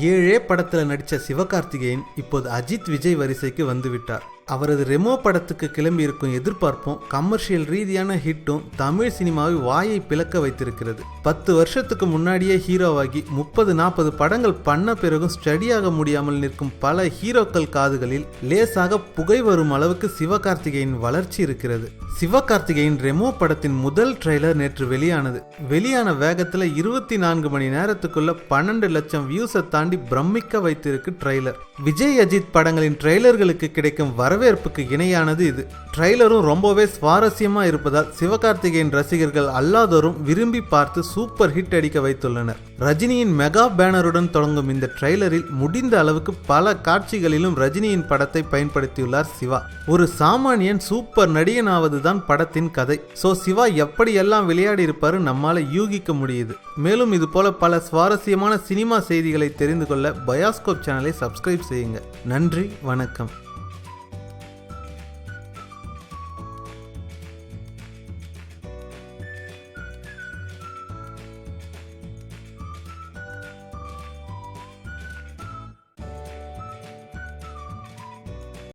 ஏழே படத்தில் நடித்த சிவகார்த்திகேயன் இப்போது அஜித் விஜய் வரிசைக்கு வந்துவிட்டார். அவரது ரெமோ படத்துக்கு கிளம்பி இருக்கும் எதிர்பார்ப்பும் கமர்ஷியல் ரீதியான ஹிட்டும் தமிழ் சினிமாவை வாயை பிளக்க வைத்திருக்கிறது. பத்து வருஷத்துக்கு முன்னாடியே ஹீரோவாகி முப்பது நாற்பது படங்கள் பண்ண பிறகும் ஸ்டடியாக முடியாமல் நிற்கும் பல ஹீரோக்கள் காதுகளில் லேசாக புகை வரும் அளவுக்கு சிவகார்த்திகேயன் வளர்ச்சி இருக்கிறது. சிவகார்த்திகேயன் ரெமோ படத்தின் முதல் ட்ரெய்லர் நேற்று வெளியானது. வெளியான வேகத்தில் இருபத்தி நான்கு மணி நேரத்துக்குள்ள பன்னெண்டு லட்சம் வியூஸை தாண்டி பிரமிக்க வைத்திருக்கு ட்ரெய்லர். விஜய் அஜித் படங்களின் ட்ரெய்லர்களுக்கு கிடைக்கும் வர வரவேற்புக்கு இணையானது இது. ட்ரெய்லரும் ரொம்பவே சுவாரஸ்யமாக இருப்பதால் சிவகார்த்திகேயன் ரசிகர்கள் அல்லாதோரும் விரும்பி பார்த்து சூப்பர் ஹிட் அடிக்க வைத்துள்ளனர். ரஜினியின் மெகா பேனருடன் தொடங்கும் இந்த ட்ரெய்லரில் முடிந்த அளவுக்கு பல காட்சிகளிலும் ரஜினியின் படத்தை பயன்படுத்தியுள்ளார் சிவா. ஒரு சாமானியன் சூப்பர் நடிகனாவது தான் படத்தின் கதை. சோ சிவா எப்படியெல்லாம் விளையாடி இருப்பாரு நம்மால யூகிக்க முடியுது. மேலும் இது போல பல சுவாரஸ்யமான சினிமா செய்திகளை தெரிந்து கொள்ள பயாஸ்கோப் சேனலை சப்ஸ்கிரைப் செய்யுங்க. நன்றி வணக்கம்.